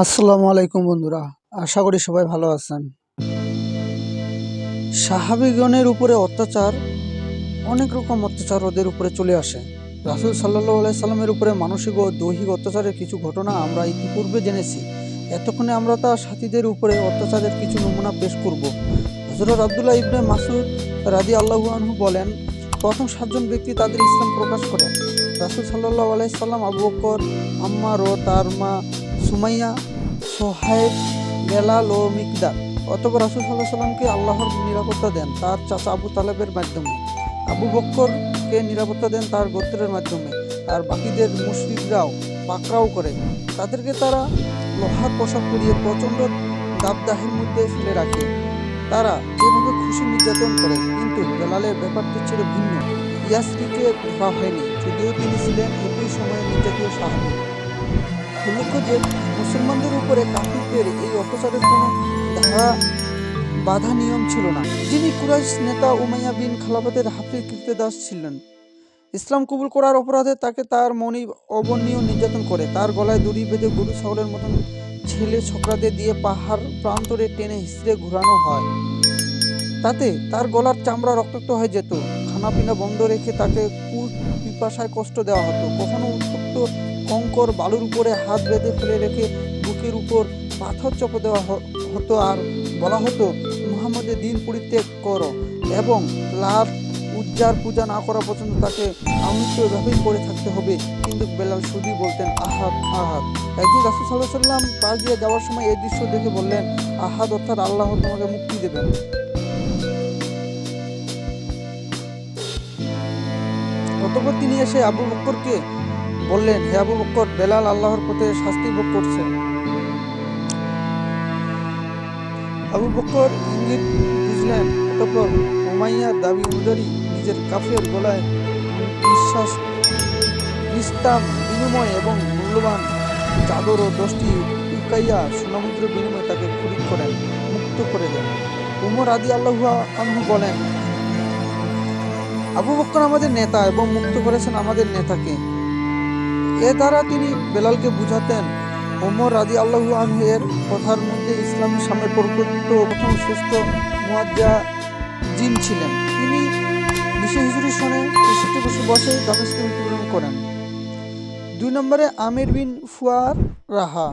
আসসালামু আলাইকুম বন্ধুরা, আশা করি সবাই ভালো আছেন। সাহাবিগণের উপরে অত্যাচার, অনেক রকম অত্যাচার ওদের উপরে চলে আসে। রাসুল সাল্লাহ সাল্লামের উপরে মানসিক ও দৈহিক অত্যাচারের কিছু ঘটনা আমরা ইতিপূর্বে জেনেছি। এতক্ষণে আমরা তার সাথীদের উপরে অত্যাচারের কিছু নমুনা পেশ করব। হজরত আবদুল্লাহ ইবনে মাসুদ রাদি আল্লাহু আনহু বলেন, প্রথম সাতজন ব্যক্তি তাদের ইসলাম প্রকাশ করেন। রাসুল সাল্লাহ আলাইসাল্লাম আবু বকর, আম্মার ও তার মা সুমাইয়া সোহাইব বেলাল ও মিকদার। অতপর রাসুল সাল্লাহ সাল্লামকে আল্লাহর নিরাপত্তা দেন তার চাচা আবু তালেবের মাধ্যমে। আবু বক্করকে নিরাপত্তা দেন তার গোত্রের মাধ্যমে। আর বাকিদের মুসলিমরাও পাকড়াও করে। তাদেরকে তারা লোহার পোশাক পরিয়ে প্রচণ্ড দাবদাহের মধ্যে ফেলে রাখে। তারা যেভাবে খুশি নির্যাতন করে। কিন্তু বেলালের ব্যাপারটি ছিল ভিন্ন। ইয়াসরিকে ধরা হয়নি। যদিও তিনি ছিলেন একই সময়ে নির্যাতীয় সাহায্য উল্লেখ্য যে মুসলমানদের উপরে কাফিরদের এই অত্যাচারের কোনো ধারা বাধা নিয়ম ছিল না। যিনি কুরাইশ নেতা উমাইয়া বিন খালাফতের হাফিজ কৃতদাস ছিলেন। ইসলাম কবুল করার অপরাধে তাকে তার মনি অবর্ণীয় নির্যাতন করে, তার গলায় দড়ি বেঁধে গরু ছাগলের মতন ছেলে ছোকরাদের দিয়ে পাহাড় প্রান্তরে টেনে হিসড়ে ঘোরানো হয়। তাতে তার গলার চামড়া রক্তাক্ত হয়ে যেত। খানাপিনা বন্ধ রেখে তাকে কু পিপাসায় কষ্ট দেওয়া হতো। কখনো উত্তপ্ত কঙ্কর বালুর উপরে হাত বেঁধে ফেলে রেখে বুকের উপর পাথর চপ দেওয়া হতো আর বলা হতো, মুহাম্মদের দিন পরিত্যাগ করো এবং লাভ উজ্জার পূজা না করা পর্যন্ত তাকে আমৃত্য এভাবেই পড়ে থাকতে হবে। কিন্তু বেলাল শুধুই বলতেন, আহাদ আহাদ। একদিন রাসুল সাল্লাহ সাল্লাম পাশ দিয়ে যাওয়ার সময় এই দৃশ্য দেখে বললেন, আহাদ অর্থাৎ আল্লাহ তোমাকে মুক্তি দেবেন। অতপর তিনি এসে আবু বক্করকে বললেন, হে আবু বক্কর, বেলাল আল্লাহর পথে শাস্তি ভোগ করছে। আবু বক্কর ইঙ্গিত বুঝলেন, অতপর উমাইয়ার দাবি অনুযায়ী নিজের কাফের গলায় বিশ্বাস নিস্তাম বিনিময় এবং মূল্যবান চাদর ও দশটি উকাইয়া সোনামুদ্র বিনিময়ে তাকে খরিদ করেন, মুক্ত করে দেন। উমর আদি আল্লাহ আনহু বলেন, আবু বক্কর আমাদের নেতা এবং মুক্ত করেছেন আমাদের নেতাকে। এ দ্বারা তিনি বেলালকে বুঝাতেন, ওমর রাজি আল্লাহু আনহু এর কথার মধ্যে ইসলামের সামনে প্রকৃত প্রথম শ্রেষ্ঠ মুয়াজ্জা জিন ছিলেন। তিনি বিশে হিজুরি সনে তেষট্টি বছর বয়সে দামেস্কে মৃত্যুবরণ করেন। দুই নম্বরে আমির বিন ফুয়ার রাহা।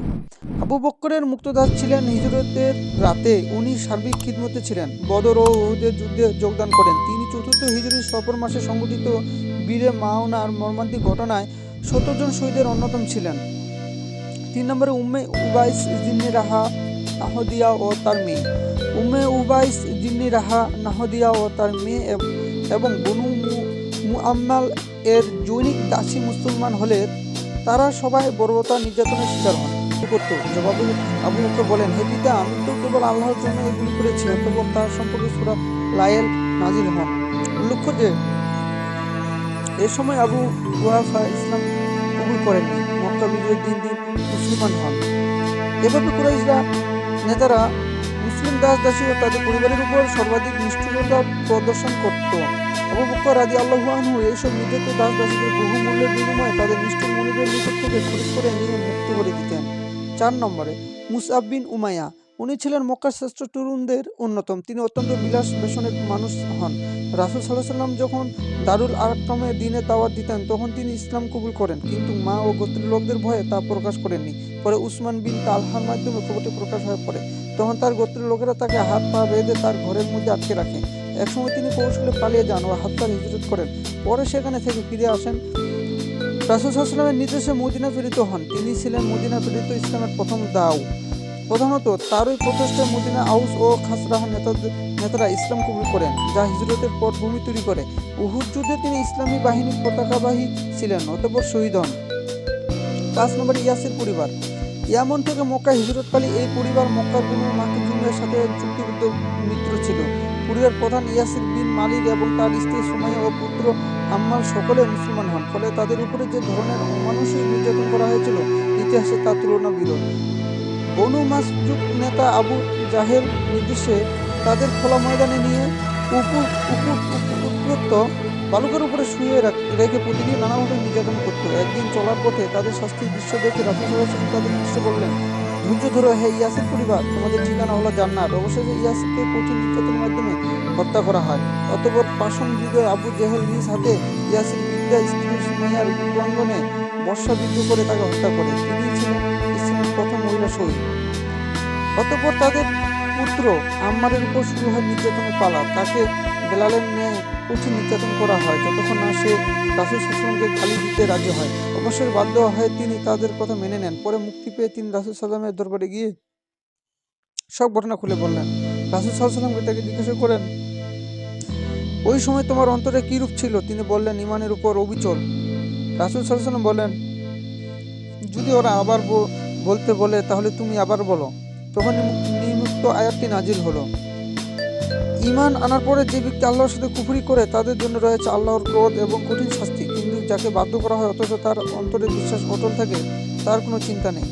আবু বক্করের মুক্তদাস ছিলেন হিজরতের রাতে, উনি সার্বিক খিদমতে ছিলেন। বদর ও উহুদের যুদ্ধে যোগদান করেন। তিনি চতুর্থ হিজরি সফর মাসে সংঘটিত বীরে মাওনার মর্মান্তিক ঘটনায় সত্তর জন শহীদের অন্যতম ছিলেন। তিন নম্বরে উম্মে উবাইস জিন্নি রাহা নাহদিয়া ও তার মেয়ে। উম্মে উবাইস জিন্নি রাহা নাহদিয়া ও তার মেয়ে এবং বনু মুআম্মাল এর জৈনিক দাসী মুসলমান হলে তারা সবাই বর্বতা নির্যাতনের শিকার হন। করতো জবাবে আবু বকর বলেন, হে পিতা, আমি তো কেবল আল্লাহর জন্য এগুলি করেছি, অতঃপর তার সম্পর্কে সুরা লায়েল নাজিল হন উল্লেখ্য যে এ সময় আবু ওয়াফা ইসলাম কবুল করেননি মক্কা বিজয়ের দিন দিন মুসলমান হন। এভাবে কুরাইশরা, নেতারা, মুসলিম দাস দাসী ও তাদের পরিবারের উপর সর্বাধিক নিষ্ঠুরতা প্রদর্শন করত। আবু বকর রাজি আল্লাহ আনহু এইসব নির্যাতিত দাস দাসীদের বহু মূল্যের বিনিময়ে তাদের নিষ্ঠুর মনিবের নিকট থেকে খরিদ করে নিয়ে মুক্ত করে দিতেন। চার নম্বরে মুসআব বিন উমাইয়া উনি ছিলেন মক্কার শ্রেষ্ঠ তরুণদের অন্যতম। তিনি অত্যন্ত বিলাস বেসনের মানুষ হন। রাসুল সাল্লাহ সাল্লাম যখন দারুল আরকামে দিনে দাওয়াত দিতেন, তখন তিনি ইসলাম কবুল করেন। কিন্তু মা ও গোত্রের লোকদের ভয়ে তা প্রকাশ করেননি। পরে উসমান বিন তালহার মাধ্যমে খবরটি প্রকাশ হয়ে পড়ে। তখন তার গোত্রের লোকেরা তাকে হাত পা বেঁধে তার ঘরের মধ্যে আটকে রাখে। একসময় তিনি কৌশলে পালিয়ে যান ও হাততার হিজরত করেন। পরে সেখানে থেকে ফিরে আসেন। রাসুল সাল্লামের নির্দেশে মদিনা প্রেরিত হন। তিনি ছিলেন মদিনা প্রেরিত ইসলামের প্রথম দাও প্রধানত তারই প্রচেষ্টায় মদিনা আউস ও খাসরাহ নেতাদের নেতারা ইসলাম কবুল করেন, যা হিজরতের পটভূমি তৈরি করে। উহুদ যুদ্ধে তিনি ইসলামী বাহিনীর পতাকাবাহী ছিলেন, অতঃপর শহীদ হন। পাঁচ নম্বর, ইয়াসির পরিবার। ইয়ামন থেকে মক্কা হিজরতকালী এই পরিবার মক্কার কোনো মাকিজুমের সাথে চুক্তিবদ্ধ মিত্র ছিল। পরিবার প্রধান ইয়াসির বিন মালিক এবং তার স্ত্রী সুমাইয়া ও পুত্র আম্মাল সকলে মুসলমান হন। ফলে তাদের উপরে যে ধরনের অমানুষিক নির্যাতন করা হয়েছিল, ইতিহাসে তার তুলনা বিরল। বনু মাসজুক নেতা আবু জাহের নির্দেশে তাদের খোলা ময়দানে নিয়ে উপর বালুকের উপরে শুয়ে রাখ- প্রতিদিন নানাভাবে নির্যাতন করত। একদিন চলার পথে তাদের শাস্তির দৃশ্য দেখে রাসুল সাল্লাল্লাহু আলাইহি ওয়াসাল্লাম তাদের দৃশ্য বললেন, ধৈর্য ধরো, হে ইয়াসির পরিবার, তোমাদের ঠিকানা হলো জান্নাত। অবশেষে ইয়াসিরকে কঠিন নির্যাতনের মাধ্যমে হত্যা করা হয়। অতপর পাষণ হৃদয় আবু জেহেল নিজ হাতে ইয়াসির বিদ্যা, স্ত্রী সুমাইয়ার প্রাঙ্গনে বর্ষাবিদ্ধ করে তাকে হত্যা করে। তিনি ছিলেন মহিলা অতপর তাদের পুত্র আম্মারের উপর শুরু হয় নির্যাতনের পালা তাকে বেলালের ন্যায় কঠিন নির্যাতন করা হয়। যতক্ষণ না সে রাসুল সাল্লামকে খালি দিতে রাজি হয়। অবশ্যই বাধ্য হয়ে তিনি তাদের কথা মেনে নেন। পরে মুক্তি পেয়ে তিনি রাসুল সাল্লামের দরবারে গিয়ে সব ঘটনা খুলে বললেন। রাসুল সাল্লামকে তাকে জিজ্ঞাসা করেন, ওই সময় তোমার অন্তরে কি রূপ ছিল? তিনি বললেন, ইমানের উপর অবিচল। রাসুল সাল্লাম বলেন যদি ওরা আবার বলতে বলে, তাহলে তুমি আবার বলো। তখন নিমুক্ত আয়াতটি নাজিল হলো। ইমান আনার পরে যে ব্যক্তি আল্লাহর সাথে কুফুরি করে, তাদের জন্য রয়েছে আল্লাহর ক্রোধ এবং কঠিন শাস্তি। কিন্তু যাকে বাধ্য করা হয়, অথচ তার অন্তরে বিশ্বাস অটল থাকে, তার কোনো চিন্তা নেই।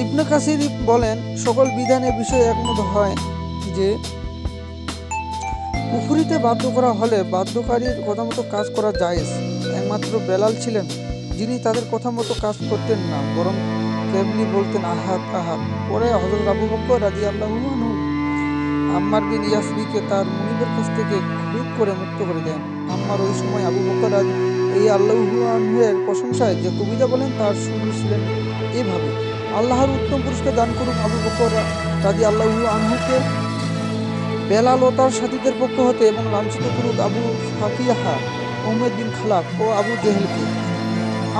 ইবনে কাসির বলেন, সকল বিধানের বিষয়ে একমত হয় যে, কুফুরিতে বাধ্য করা হলে বাধ্যকারীর কথা মতো কাজ করা জায়েজ। একমাত্র বেলাল ছিলেন। যিনি তাদের কথা মতো কাজ করতেন না, বরং তেমনি বলতেন, আহাত আহাত। পরে হজরত আবু বকর রাজি আল্লাহ আম্মার বিন ইয়াসরিকে তার মুনিবের কাছ থেকে খরিদ করে মুক্ত করে দেন। আম্মার ওই সময় আবু বকর এই আল্লাহ আনহুয়ের প্রশংসায় যে কবিতা বলেন, তার শুনেছিলেন এভাবে, আল্লাহর উত্তম পুরস্কার দান করুন আবু বকর রাজি আল্লাহ আনহুকে। বেলাল ও তার সাথীদের পক্ষ হতে এবং লাঞ্ছিত করুক আবু ফাকিয়াহা ওমেদ বিন খালাক ও আবু জেহেলকে।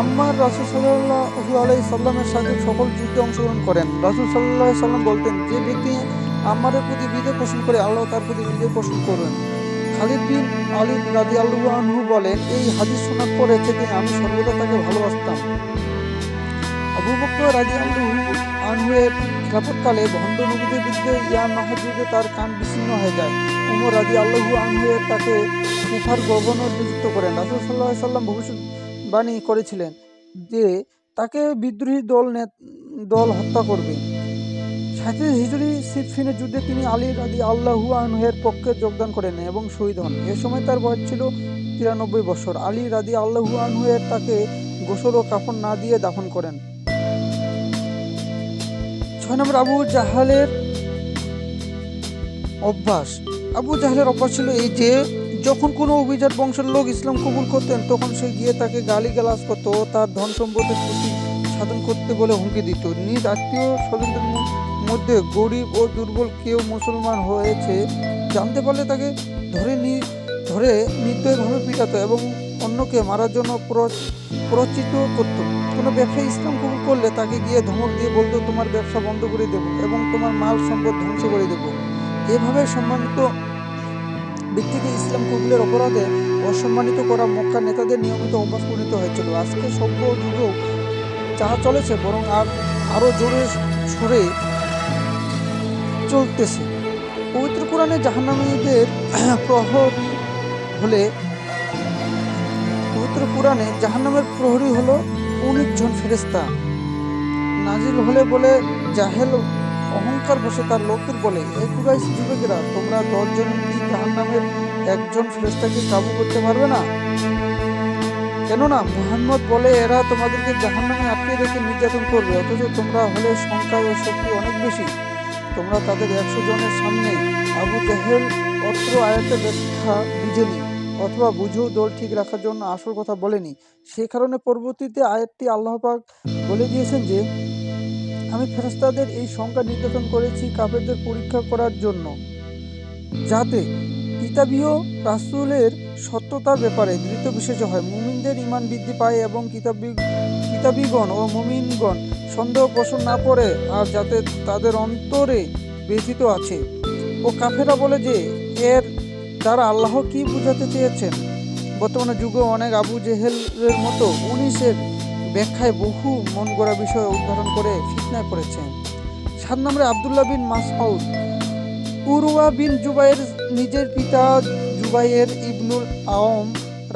আম্মার রাসুল সাল্লাহু আলাই সাল্লামের সাথে সকল যুদ্ধে অংশগ্রহণ করেন। রাসুল সাল্লাহ সাল্লাম বলতেন, যে ব্যক্তি আম্মারের প্রতি বিজয় পোষণ করে, আল্লাহ তার প্রতি বিজয় পোষণ করবেন খালিদ বিন আলী রাজি আল্লাহ আনহু বলেন, এই হাদিস শোনার পরে থেকে আমি সর্বদা তাকে ভালোবাসতাম। আবু রাজি আল্লাহ আনহুয়ের খেলাফতকালে ভণ্ড নবীদের বিরুদ্ধে ইয়া মাহাজুদে তার কান বিচ্ছিন্ন হয়ে যায়। উমর রাজি আল্লাহু আনহুয়ের তাকে কুফার গভর্নর নিযুক্ত করেন। রাসুল সাল্লাহ সাল্লাম ভবিষ্যৎবাণী করেছিলেন যে তাকে বিদ্রোহী দল দল হত্যা করবে। সাথে হিজুরি সিফিনের যুদ্ধে তিনি আলী রাজি আল্লাহু আনহের পক্ষে যোগদান করেন এবং শহীদ হন। এ সময় তার বয়স ছিল তিরানব্বই বছর। আলী রাজি আল্লাহু আনহুয়ের তাকে গোসল ও কাফন না দিয়ে দাফন করেন। ছয় নম্বর, আবু জাহালের অভ্যাস। আবু জাহালের অভ্যাস ছিল এই যে যখন কোনো অভিজাত বংশের লোক ইসলাম কবুল করতেন, তখন সে গিয়ে তাকে গালি গালাজ করতো তার ধন সম্পদের প্রতি সাধন করতে বলে হুমকি দিত। নিজ আত্মীয় স্বজনদের মধ্যে গরিব ও দুর্বল কেউ মুসলমান হয়েছে জানতে পারলে তাকে ধরে নি, ধরে নির্দয়ভাবে পিটাতো এবং অন্যকে মারার জন্য প্র- প্রচিত করতো। কোনো ব্যবসায়ী ইসলাম কবুল করলে তাকে গিয়ে ধমক দিয়ে বলতো, তোমার ব্যবসা বন্ধ করে দেবো এবং তোমার মাল সম্পদ ধ্বংস করে দেবো। এভাবে সম্মানিত ব্যক্তিকে ইসলাম কবুলের অপরাধে অসম্মানিত করা মক্কা নেতাদের নিয়মিত অভ্যাস পরিণত হয়েছিল। আজকে সভ্য যুগেও যা চলেছে বরং আর আরও জোরে সরে চলতেছে। পবিত্র কোরআনে জাহান্নামীদের প্রহর হলে পবিত্র কোরআনে জাহান্নামের প্রহরী হলো উনিশ জন ফেরেস্তা নাজিল হলে বলে জাহেল অহংকার বসে তার লোকদের বলে হে কুরাইশ যুবকেরা, তোমরা দশজন জাহান্নামের একজন ফেরেস্তাকে কাবু করতে পারবে না? কেননা মুহাম্মদ বলে, এরা তোমাদেরকে জাহান্নামে আটকে রেখে নির্যাতন করবে, অথচ তোমরা হলে সংখ্যায় ও শক্তি অনেক বেশি। তোমরা তাদের একশো জনের সামনে আবু জাহেল অত্র আয়াতের ব্যাখ্যা বুঝেনি, অথবা বুঝেও দল ঠিক রাখার জন্য আসল কথা বলেনি। সে কারণে পরবর্তীতে আয়াতটি আল্লাহ পাক বলে দিয়েছেন যে, আমি ফেরেস্তাদের এই সংখ্যা নির্যাতন করেছি কাপেরদের পরীক্ষা করার জন্য। যাতে কিতাবীয় রাসূলের সত্যতার ব্যাপারে দৃঢ় বিশেষ হয়। মুমিনদের ইমান বৃদ্ধি পায় এবং কিতাবী কিতাবীগণ ও মুমিনগণ সন্দেহ পোষণ না করে আর যাতে তাদের অন্তরে ব্যথিত আছে। ও কাফেরা বলে যে, এর দ্বারা আল্লাহ কি বুঝাতে চেয়েছেন? বর্তমানে যুগে অনেক আবু জেহেলের মতো উনিশের ব্যাখ্যায় বহু মন গড়া বিষয় উদ্ধারণ করে ফিতনায় পড়েছে সাত নম্বরে Abdullah bin Masud Urwa bin Zubair নিজের পিতা জুবাইয়ের ইবনুল আওম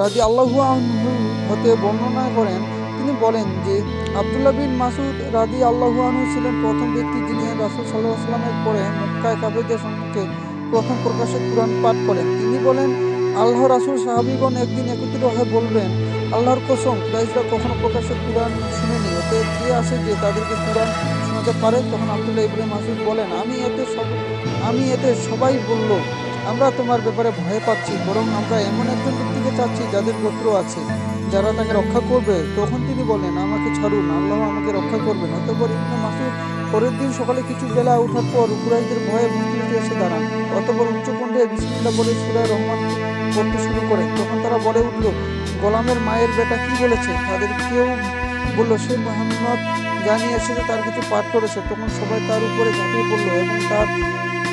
রাজি আল্লাহু আনহু হতে বর্ণনা করেন। তিনি বলেন যে, আবদুল্লাহ বিন মাসুদ রাদি আল্লাহু আনহু ছিলেন প্রথম ব্যক্তি যিনি রাসুল সাল্লাহ সাল্লামের পরে মক্কায় কাবেদের সম্মুখে প্রথম প্রকাশে কোরআন পাঠ করেন। তিনি বলেন, আল্লাহ রাসুল সাহাবিগণ একদিন একত্রিত হয়ে বলবেন আল্লাহর কসম, কুরাইশরা কখনো প্রকাশ্যে কোরআন শুনেনি, অতএব কে আসে যে তাদেরকে কোরআন শোনাতে পারে, তখন আব্দুল্লাহ ইবনে মাসুদ বলেন, আমি এতে সব আমি এতে সবাই বলল, আমরা তোমার ব্যাপারে ভয় পাচ্ছি, বরং আমরা এমন একজন ব্যক্তিকে চাচ্ছি যাদের গোত্র আছে, যারা তাকে রক্ষা করবে। তখন তিনি বলেন, আমাকে ছাড়ুন, আল্লাহ আমাকে রক্ষা করবেন। অতঃপর ইবনে মাসুদ পরের দিন সকালে কিছু বেলা ওঠার পর কুরাইশদের ভয়ে মুসলিমতে এসে দাঁড়ান। অতঃপর উচ্চকণ্ঠে বিসমিল্লাহ বলে সুরায় রহমান পড়তে শুরু করে তখন তারা বলে উঠল, গোলামের মায়ের বেটা কি বলেছে? তাদের কেউ বলল, সে মোহাম্মদ জানিয়ে এসেছে তার কিছু পাঠ করেছে, তখন সবাই তার উপরে ঝাঁপিয়ে পড়ল এবং তার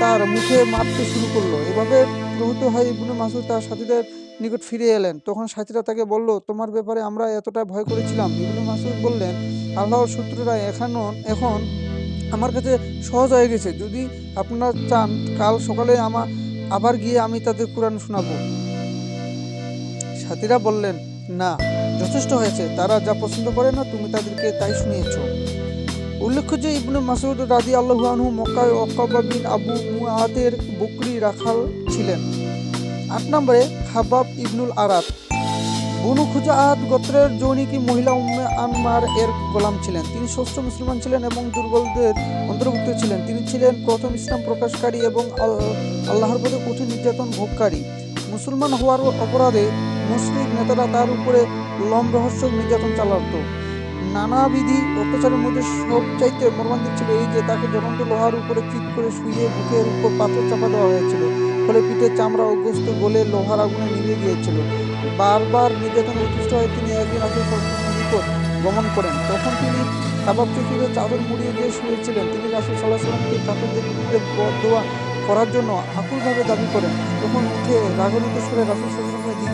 তার মুখে মারতে শুরু করল। এভাবে প্রভূত হয় ইবনে মাসুদ তার সাথীদের নিকট ফিরে এলেন। তখন সাথীরা তাকে বলল, তোমার ব্যাপারে আমরা এতটা ভয় করেছিলাম। ইবনে মাসুদ বললেন, আল্লাহর শত্রুরা এখনও এখন আমার কাছে সহজ হয়ে গেছে। যদি আপনারা চান, কাল সকালে আমার আবার গিয়ে আমি তাদের কোরআন শোনাবো। সাথীরা বললেন না, যথেষ্ট হয়েছে। তারা যা পছন্দ করে না, তুমি তাদেরকে তাই শুনিয়েছ। উল্লেখ্য যে ইবনে মাসুদ রাদি আল্লাহু আনহু মক্কায় ওকাবা বিন আবু মুআতের বকরি রাখাল ছিলেন। আট নম্বরে খাবাব ইবনুল আরাত। বনু খুজাআত গোত্রের জৌনিকি মহিলা উম্মে আনমার এর গোলাম ছিলেন। তিনি ষষ্ঠ মুসলমান ছিলেন এবং দুর্বলদের অন্তর্ভুক্ত ছিলেন। তিনি ছিলেন প্রথম ইসলাম প্রকাশকারী এবং আল্লাহর প্রতি কঠিন নির্যাতন ভোগকারী। মুসলমান হওয়ার অপরাধে মুসলিম নেতারা তার উপরে লম রহস্য নির্যাতন চালাতো। নানাবিধি অত্যাচারের মধ্যে সবচাইতে মর্মান্তিক ছিল এই যে তাকে জ্বলন্ত লোহার উপরে চিত করে শুয়ে বুকের উপর পাথর চাপা দেওয়া হয়েছিল। ফলে পিঠের চামড়া ও গোস্ত লোহার আগুনে নিভে গিয়েছিল বারবার নির্যাতন উৎকৃষ্ট হয়ে তিনি একদিন আসলে গমন করেন। তখন তিনি কাবাব চতুরে চাদর মুড়িয়ে দিয়ে শুয়েছিলেন। তিনি রাসুল সাল্লাহ সাল্লামকে কাপড়দের বিরুদ্ধে দোয়া করার জন্য আকুলভাবে দাবি করেন। তখন উঠে রাগনিত সুরে রাসুল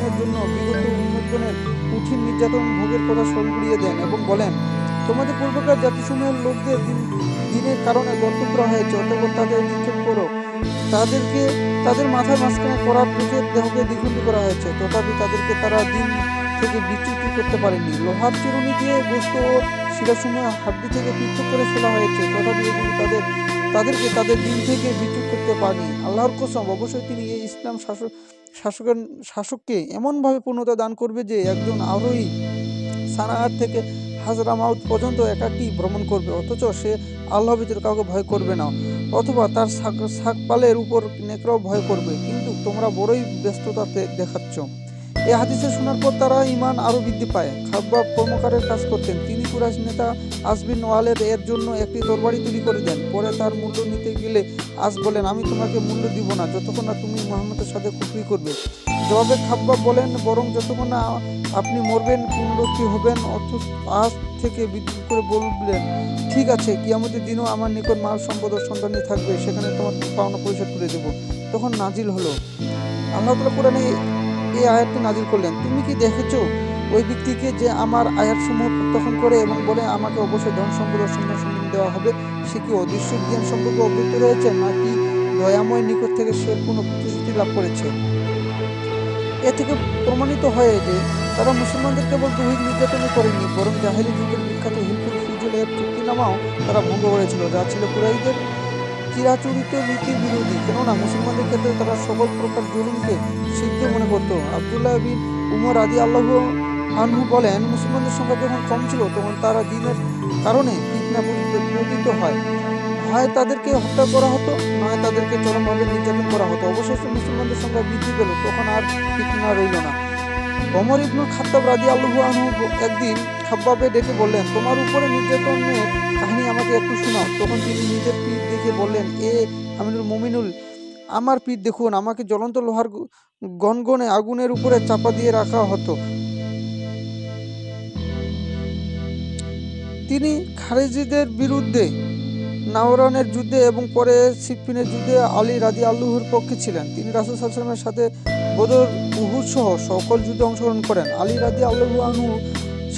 সাল্লামের জন্য বিগত উন্মোচনের কঠিন নির্যাতন ভোগের কথা স্মরণ করিয়ে দেন এবং বলেন, তোমাদের পূর্বকার জাতিসমূহের লোকদের দিন, দিনের কারণে করা হয়েছে অতঃপর তাদের নিক্ষেপ করো। তাদেরকে, তাদের মাথার মাঝখানে করার মুখের দেহকে দ্বিখণ্ড করা হয়েছে। তথাপি তাদেরকে তারা দিন থেকে বিচ্যুত করতে পারেনি। লোহার চিরুনি দিয়ে গোস্ত ও শিরাসমূহ হাড্ডি থেকে পৃথক করে ফেলা হয়েছে। তথাপি এগুলি তাদের, তাদেরকে তাদের দিন থেকে বিচ্যুত করতে পারেনি। আল্লাহর কসম, অবশ্যই তিনি এই ইসলাম শাসক শাসকের, শাসককে এমনভাবে পূর্ণতা দান করবে যে একজন আরোহী সানাহার থেকে হাজরা মাউত পর্যন্ত একাকি ভ্রমণ করবে, অথচ সে আল্লাহ ভিতরে কাউকে ভয় করবে না, অথবা তার শাক- শাকপালের উপর নেকড়াও ভয় করবে। কিন্তু তোমরা বড়ই ব্যস্ততাতে দেখাচ্ছ। এই হাদিসে শোনার পর তারা ইমান আরও বৃদ্ধি পায়। খাব্বাব কর্মকারের কাজ করতেন। তিনি কুরাইশ নেতা আসবিন ওয়ালের এর জন্য একটি তরবারি তৈরি করে দেন। পরে তার মূল্য নিতে গেলে আজ বলেন, আমি তোমাকে মূল্য দিব না, যতক্ষণ না তুমি মোহাম্মদের সাথে কুফরি করবে। জবাবে খাব্বাব বলেন, বরং যতক্ষণ না আপনি মরবেন, পুনরুক্তি হবেন, অথচ আজ থেকে বিদ্যুৎ করে বললেন, ঠিক আছে, কিয়ামতের দিনও আমার নিকট মাল, সম্পদ ও সন্তানই থাকবে, সেখানে তোমার পাওনা পরিশোধ করে দেবো তখন নাজিল হলো। আল্লাহ তালা কোরআনে এই আয়াতটি নাজিল করলেন। তুমি কি দেখেছ ওই ব্যক্তিকে যে আমার আয়াতসমূহ প্রত্যাখ্যান করে এবং বলে আমাকে অবশ্যই ধন সম্পদ সন্তান সন্তান দেওয়া হবে? সে কি অদৃশ্য জ্ঞান সম্পর্কে অবৃত রয়েছে নাকি দয়াময় নিকট থেকে সে কোনো প্রতিশ্রুতি লাভ করেছে? এ থেকে প্রমাণিত হয় যে তারা মুসলমানদের কেবল দৈহিক নির্যাতনই করেনি বরং জাহেলি যুগের বিখ্যাত হিলফুল ফুজুল এর চুক্তিনামাও তারা ভঙ্গ করেছিল, যা ছিল কুরাইদের চিরাচরিত নীতির বিরোধী কেননা মুসলমানদের ক্ষেত্রে তারা সকল প্রকার জুলুমকে সিদ্ধ মনে করত। আবদুল্লাহ বিন উমর আদি আল্লাহ আনহু বলেন, মুসলমানদের সংখ্যা যখন কম ছিল, তখন তারা দিনের কারণে ফিতনা পতিত হয়। হয় তাদেরকে হত্যা করা হতো নয় তাদেরকে চরমভাবে নির্যাতন করা হতো। অবশেষে মুসলমানদের সংখ্যা বৃদ্ধি পেল, তখন আর ফিতনা রইল না। অমর ইবনুল খাত্তাব রাজি আল্লাহু আনহু একদিন খাব্বাবে ডেকে বললেন, তোমার উপরে নির্যাতনের কাহিনী আমাকে একটু শোনাও। তখন তিনি নিজের পিঠ দেখে বললেন, এ আমিনুল মুমিনুল, আমার পিঠ দেখুন, আমাকে জ্বলন্ত লোহার গনগনে আগুনের উপরে চাপা দিয়ে রাখা হতো। তিনি খারেজিদের বিরুদ্ধে নাওরানের যুদ্ধে এবং পরে সিফিনের যুদ্ধে আলী রাজি আল্লুহুর পক্ষে ছিলেন। তিনি রাসুল সাল্লামের সাথে বদর উহুদ সহ সকল যুদ্ধে অংশগ্রহণ করেন। আলী রাজি আল্লাহু আনহু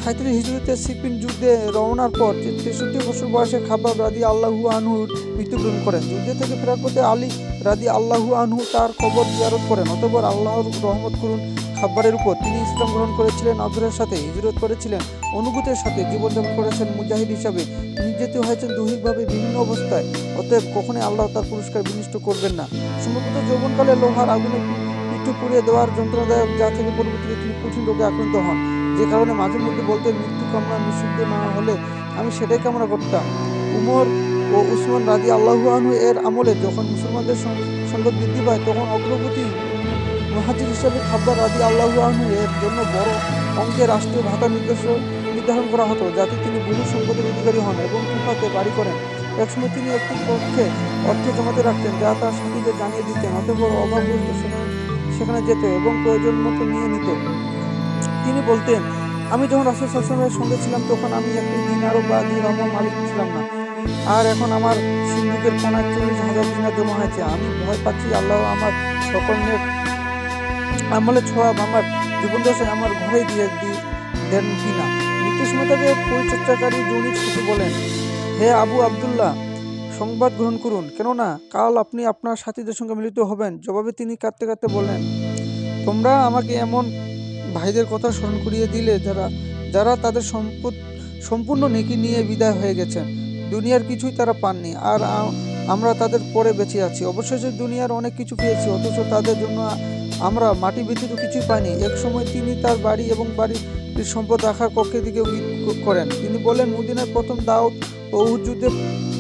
সাঁত্রিশ হিজড়িতে সিপিন যুদ্ধে রওনার পর তেষট্টি বছর বয়সে খাবাব রাদি আল্লাহু আনহুর মৃত্যুবরণ করেন। যুদ্ধে থেকে ফেরার পথে আলী রাদি আল্লাহু আনহু তার কবর জিয়ারত করেন। অতঃপর আল্লাহর রহমত করুন খাব্বারের উপর। তিনি ইসলাম গ্রহণ করেছিলেন আদরের সাথে, হিজরত করেছিলেন অনুভূতের সাথে, জীবনযাপন করেছেন মুজাহিদ হিসাবে। নির্যাতিত হয়েছেন দৈহিকভাবে বিভিন্ন অবস্থায়, অতএব কখনোই আল্লাহ তার পুরস্কার বিনিষ্ট করবেন না। সম্ভবত যৌবনকালে লোহার আগুনে পিঠু পুড়িয়ে দেওয়ার যন্ত্রণাদায়ক যা থেকে পরবর্তীতে তিনি কঠিন রোগে আক্রান্ত হন। যে কারণে মাঝে মধ্যে বলতেন মৃত্যু কামনা নিষিদ্ধ না হলে আমি সেটাই কামনা করতাম। উমর ও উসমান রাজি আল্লাহু এর আমলে যখন মুসলমানদের সং- সংখ্যা বৃদ্ধি পায়, তখন অগ্রগতি মহাজির হিসাবে খাব্বার রাজি আল্লাহু এর জন্য বড় অঙ্কের রাষ্ট্রীয় ভাতা নির্দেশ নির্ধারণ করা হতো, যাতে তিনি বহু সম্পদের অধিকারী হন এবং কুফাতে বাড়ি করেন। একসময় তিনি একটি পক্ষে অর্থ জমাতে রাখতেন, যা তার সাথীদের জানিয়ে দিতেন, অতঃপর অভাবগ্রস্ত সেখানে যেত এবং প্রয়োজন মতো নিয়ে নিত। তিনি বলতেন, আমি যখন রাসুল সাল্লামের সঙ্গে ছিলাম, তখন আমি একটি দিনারও বা দিরামও মালিক ছিলাম না। আর এখন আমার সিন্ধুকের কোনায় চল্লিশ হাজার দিনার জমা হয়েছে। আমি ভয় পাচ্ছি আল্লাহ আমার সকলের আমলে ছোঁয়া আমার জীবন দশায় আমার ঘরে দিয়ে দেন কিনা? মৃত্যুর সময় তাকে জনিক সাথে বলেন, হে আবু আব্দুল্লাহ, সংবাদ গ্রহণ করুন। কেননা, কাল আপনি আপনার সাথীদের সঙ্গে মিলিত হবেন। জবাবে তিনি কাঁদতে কাঁদতে বললেন, তোমরা আমাকে এমন ভাইদের কথা স্মরণ করিয়ে দিলে যারা যারা তাদের সম্পদ, সম্পূর্ণ নেকি নিয়ে বিদায় হয়ে গেছেন। দুনিয়ার কিছুই তারা পাননি। আর আমরা তাদের পরে বেঁচে আছি। অবশেষে দুনিয়ার অনেক কিছু পেয়েছি, অথচ তাদের জন্য আমরা মাটি ব্যতীত কিছুই পাইনি। এক সময় তিনি তার বাড়ি এবং বাড়ির সম্পদ রাখার কক্ষের দিকে করেন। তিনি বলেন, মদিনার প্রথম দাউদ ও যুদ্ধে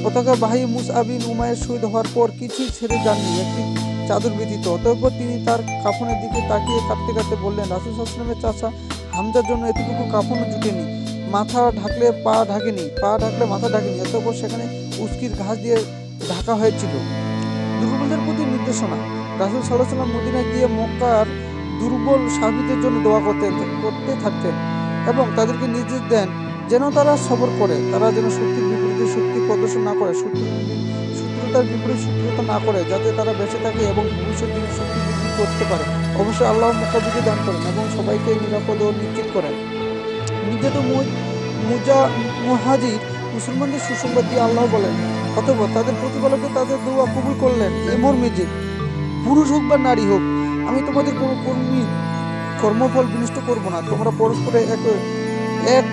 পতাকা বাহী মুসআবিন উমায়ের শহীদ হওয়ার পর কিছুই ছেড়ে যাননি। একটি চাদর ব্যতীত অতঃপর তিনি তার কাফনের দিকে তাকিয়ে কাঁদতে কাঁদতে বললেন, রাসুল সাল্লামের চাচা, হামজার জন্য এতটুকু কাফনও জুটেনি। মাথা ঢাকলে পা ঢাকেনি, পা ঢাকলে মাথা ঢাকেনি অতঃপর সেখানে উস্কির ঘাস দিয়ে ঢাকা হয়েছিল। দুর্বলদের প্রতি নির্দেশনা। রাসুল সাল্লাহ সাল্লাম মদিনায় গিয়ে মক্কার দুর্বল সাহাবিদের জন্য দোয়া করতে করতে থাকতেন এবং তাদেরকে নির্দেশ দেন যেন তারা সবর করে, তারা যেন শক্তির বিপরীতে শক্তি প্রদর্শন না করে শত্রু শত্রুতার বিপরীত শত্রুতা না করে যাতে তারা বেঁচে থাকে এবং ভবিষ্যৎ দিনে শক্তি বৃদ্ধি করতে পারে। অবশ্যই আল্লাহ মোকাবিকে দান করেন এবং সবাইকে নিরাপদ ও নিশ্চিত করেন। নিজেত মুজা, মুহাজির মুসলমানদের সুসংবাদ দিয়ে আল্লাহ বলেন, অতঃপর তাদের প্রতিপালকে তাদের দোয়া কবুল করলেন। এ মর্মে পুরুষ হোক বা নারী হোক, আমি তোমাদের কোনো কর্মী, কর্মফল বিনষ্ট করব না। তোমরা পরস্পরে এক এক,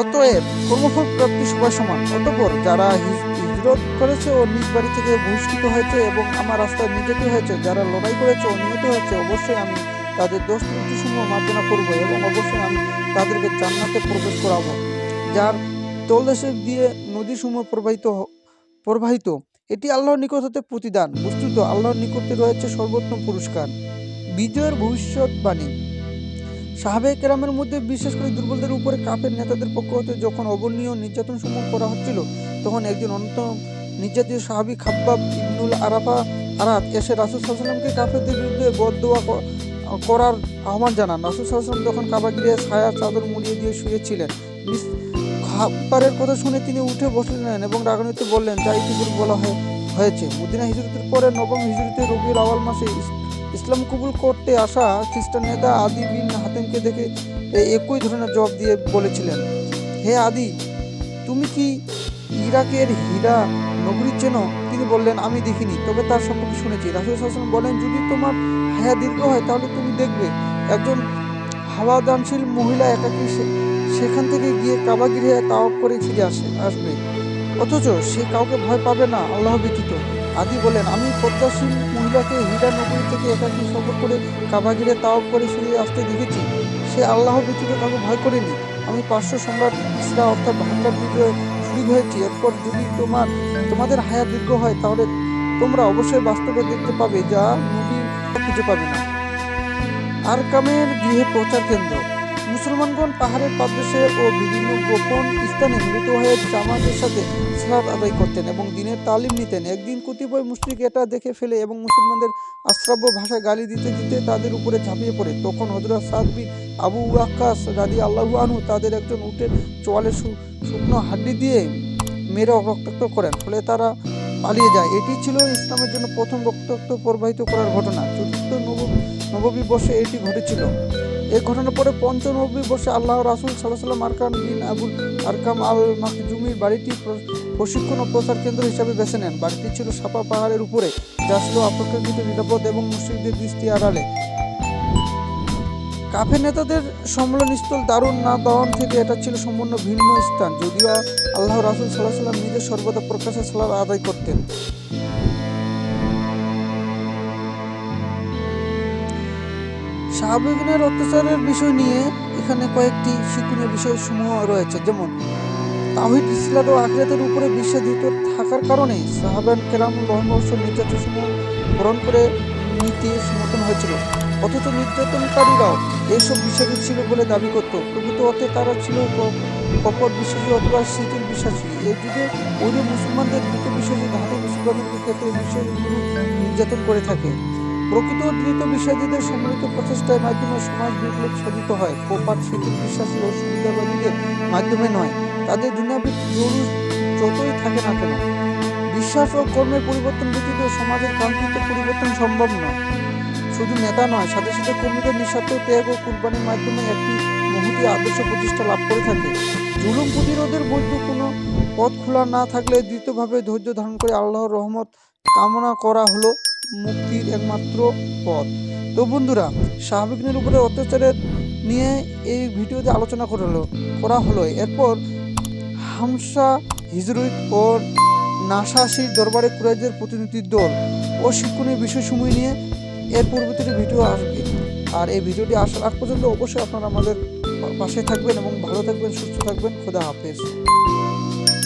অতএব কর্মফল প্রাপ্তি সবাই সমান। অতঃপর যারা হিজরত করেছে ও নিজ বাড়ি থেকে বহিষ্কৃত হয়েছে এবং আমার রাস্তায় নির্যাতিত হয়েছে। যারা লড়াই করেছে ও নিহত হয়েছে, অবশ্যই আমি তাদের দোষ ত্রুটিসমূহ মার্জনা করব এবং অবশ্যই আমি তাদেরকে জান্নাতে প্রবেশ করাবো। যার তলদেশে দিয়ে নদীসমূহ প্রবাহিত প্রবাহিত, এটি আল্লাহর নিকট হতে প্রতিদান। বস্তুত, আল্লাহর নিকটে রয়েছে সর্বোত্তম পুরস্কার। বিজয়ের ভবিষ্যৎবাণী। সাহাবে কেরামের মধ্যে, বিশেষ করে দুর্বলদের উপরে কাপের নেতাদের পক্ষ হতে যখন অবর্ণীয় নির্যাতন সমূহ করা হচ্ছিল, তখন একজন অন্যতম নির্যাতিত সাহাবি খাব্বাব ইবনুল আরাফা আরাত এসে রাসুল সাল্লামকে কাফেরদের বিরুদ্ধে বদদোয়া ক- করার আহ্বান জানান। রাসুল সাল্লাম কাবা গিয়ে ছায়া চাদর মুড়িয়ে দিয়ে শুয়েছিলেন খাব্বারের কথা শুনে তিনি উঠে বসলেন এবং রাগান্বিত বললেন, যা ইতিপূর্বে বলা হয় হয়েছে। মদিনা হিজরতের পরে নবম হিজরতে রবিউল আওয়াল মাসে ইসলাম কবুল করতে আসা খ্রিস্টান নেতা আদি বিন হাতেমকে দেখে একই ধরনের জবাব দিয়ে বলেছিলেন, হে আদি, তুমি কি ইরাকের হীরা নগরীর চেনো? তিনি বললেন, আমি দেখিনি, তবে তার সম্পর্কে শুনেছি। রাসুল হাসান বলেন, যদি তোমার হায়া দীর্ঘ হয়, তাহলে তুমি দেখবে, একজন হাওয়াদানশীল মহিলা একাকী সেখান থেকে গিয়ে কাবাগিরে তাওয়াব করে ফিরে আসে, আসবে। অথচ সে কাউকে ভয় পাবে না, আল্লাহ ব্যতীত। আদি বলেন, আমি পদ্মাশীল মহিলাকে হীরা নগরী থেকে একাকী সফর করে কাবাগিরে তাওয়াব করে ফিরে আসতে দেখেছি। সে আল্লাহ ব্যতীত কাউকে ভয় করেনি। আমি পার্শ্ব সম্রাট ইসরা অর্থাৎ ভান্ডার বিজয় শরীর হয়েছি। এরপর যদি তোমার, তোমাদের হায়া দীর্ঘ হয়, তাহলে তোমরা অবশ্যই বাস্তবে দেখতে পাবে যা নবী খুঁজে পাবে না। আরকামের গৃহে প্রচার কেন্দ্র। মুসলমানগণ পাহাড়ের পাদদেশে ও বিভিন্ন গোপন স্থানে মিলিত হয়ে জামাতের সাথে সালাত আদায় করতেন এবং দিনের তালিম নিতেন। একদিন কতিপয় মুশরিক এটা দেখে ফেলে এবং মুসলমানদের আশ্রাব্য ভাষায় গালি দিতে দিতে তাদের উপরে ঝাঁপিয়ে পড়ে। তখন হজরত সাদবি আবু আক্কাস রাদি আল্লাহু আনহু তাদের একজন উটের চোয়ালে শুকনো হাড্ডি দিয়ে মেরে রক্তাক্ত করেন। ফলে তারা পালিয়ে যায়। এটি ছিল ইসলামের জন্য প্রথম রক্তাক্ত প্রবাহিত করার ঘটনা। চতুর্থ নব নববী বর্ষে এটি ঘটেছিল। এই ঘটনার পরে পঞ্চম বর্ষে আল্লাহ রাসুল সাল্লাহ আরকান বিন আবুল আরকাম আল মাকজুমির বাড়িটি প্রশিক্ষণ ও প্রচার কেন্দ্র হিসাবে বেছে নেন। বাড়িটি ছিল সাপা পাহাড়ের উপরে। যা ছিল অপেক্ষাকৃত নিরাপদ এবং মুসলিমদের দৃষ্টি আড়ালে। কাফের নেতাদের সম্মেলনস্থল দারুণ না দাওয়ান থেকে এটা ছিল সম্পূর্ণ ভিন্ন স্থান। যদিও আল্লাহ রাসুল সাল্লাহ সাল্লাম নিজে সর্বদা প্রকাশ্যে সালাদ আদায় করতেন। সাহাবিগণের অত্যাচারের বিষয় নিয়ে এখানে কয়েকটি শিক্ষণীয় বিষয় সমূহ রয়েছে। যেমন তাহিদ ইসলাম ও আখরাতের উপরে বিশ্বাসিত থাকার কারণে সাহাবান কেরাম রহমর্ষ নির্যাতন সমূহ গ্রহণ করে নিতে সমর্থন হয়েছিল। অথচ নির্যাতনকারীরাও এইসব বিশ্বাসী ছিল বলে দাবি করত। প্রকৃত অর্থে তারা ছিল কপট বিশ্বাসী অথবা শিথিল বিশ্বাসী। এই যুগে অন্য মুসলমানদের দ্রুত বিশ্বাসী ধাতু বিশ্বাসের ক্ষেত্রে বিশ্বাসগুলো নির্যাতন করে থাকে। প্রকৃত ও দ্রুত বিশ্বাসীদের সম্মিলিত প্রচেষ্টার মাধ্যমে সমাজ বিপ্লব সাধিত হয়। কোপাট শিথিল বিশ্বাসী ও সুবিধাবাদীদের মাধ্যমে নয়, তাদের দুনিয়াবি জরুর যতই থাকে না কেন, বিশ্বাস ও কর্মের পরিবর্তন ব্যতীত সমাজের কাঙ্ক্ষিত পরিবর্তন সম্ভব নয়। শুধু নেতা নয়, সাথে সাথে কর্মীদের নিঃস্বার্থ ত্যাগ ও কুরবানির মাধ্যমে একটি মহতি আদর্শ প্রতিষ্ঠা লাভ করে থাকে। জুলুম প্রতিরোধের বৈধ কোনো পথ খোলা না থাকলে দ্বিতীয়ভাবে ধৈর্য ধারণ করে আল্লাহর রহমত কামনা করা হলো। মুক্তির একমাত্র পথ। তো বন্ধুরা শাহবিগনের উপরে অত্যাচারের নিয়ে এই ভিডিওতে আলোচনা করা হলো করা হলো। এরপর হামসা হিজরুত ও নাসাসির দরবারে কুরাইদের প্রতিনিধির দল ও শিক্ষণীয় বিষয়সমূহ নিয়ে এর পরবর্তীতে ভিডিও আসবে। আর এই ভিডিওটি আসার আগ পর্যন্ত অবশ্যই আপনারা আমাদের পাশে থাকবেন এবং ভালো থাকবেন, সুস্থ থাকবেন। খোদা হাফেজ।